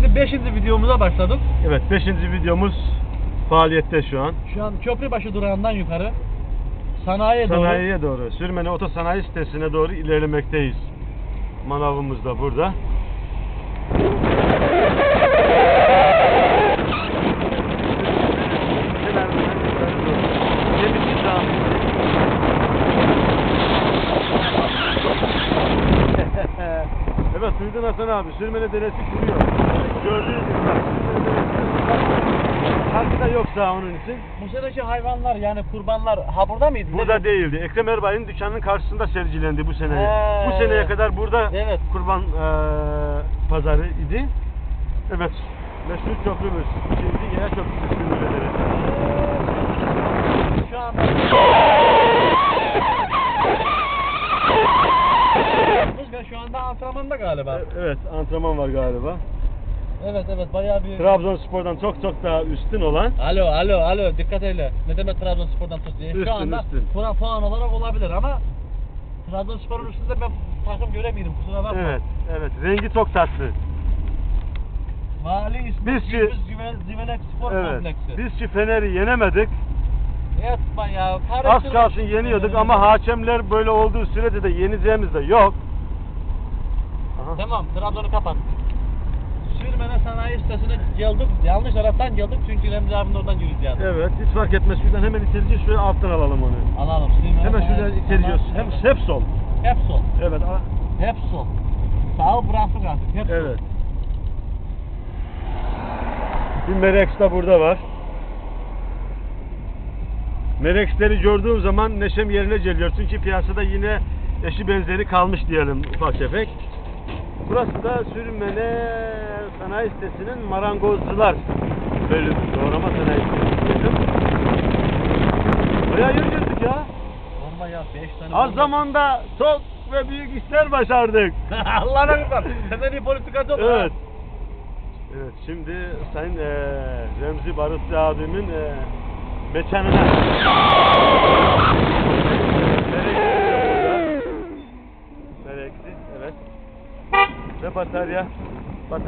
Şimdi 5. videomuza başladık. Evet 5. videomuz faaliyette şu an. Şu an Köprübaşı durağından yukarı sanayiye doğru. Sanayiye doğru, Sürmene Otosanayi sitesine doğru ilerlemekteyiz. Manavımız da burada. Evet duydun Hasan abi, Sürmene Deresi kuruyor. Gördüğünüz gibi bak, Deresi kuruyor. Karşıda yok sağ onun için. Bu seneki hayvanlar yani kurbanlar ha burada mıydı? Burada değildi. Ekrem Erbay'ın dükkanının karşısında sergilendi bu sene. He. Bu seneye kadar burada Evet. kurban eee pazarı idi. Evet. Meşhur köprümüz. İkinci yaya köprüsü Sürmene Şu ve şu anda antrenmanda galiba. Evet, antrenman var galiba. Evet evet bayağı bir Trabzonspor'dan çok çok daha üstün olan Alo alo alo dikkat eyle. Ne demek Trabzonspor'dan tut diye. Üstün, Şu anda üstün. puan, puan olarak olabilir ama Trabzonspor'un üstünde ben takım göremiyorum kusura bakma. Evet, evet. Rengi çok tatlı. Vali ismi Biz şu- Gürbüz Zive, Zivelek Spor Evet. Kompleksi. Biz şu Fener'i yenemedik. Yapma ya. Az kalsın yeniyorduk ama hakemler böyle olduğu sürece de yeneceğimiz de yok. Aha. Tamam Trabzon'u kapat. Sürmene sanayi sitesine geldik. Yanlış taraftan geldik çünkü Remzi abinin oradan yürüyeceğiz. Evet, hiç fark etmez. Şuradan hemen itirici şöyle alttan alalım onu. Alalım. Sürmene Hemen şuradan itiriyoruz. Hem hep sol. Hep sol. Evet. a- Hep sol. Sağı bıraktık artık. Hep sol. Evet. Bir Merex de burada var. Merex'leri gördüğüm zaman neşem yerine geliyor. Çünkü piyasada yine eşi benzeri kalmış diyelim ufak tefek. Burası da Sürmene Sanayi Sitesi'nin marangozcular bölümü. Doğrama Sanayi Sitesi diyelim. Bayağı yürü girdik ya. Bomba ya 5 tane. Az zamanda çok ve büyük işler başardık. Allah'ına emanet. Senden iyi politikacı olur Evet. Evet şimdi Sayın eee Remzi Barutlu abimin eee mekanına. Mereksi, evet. Ve batarya. Batarya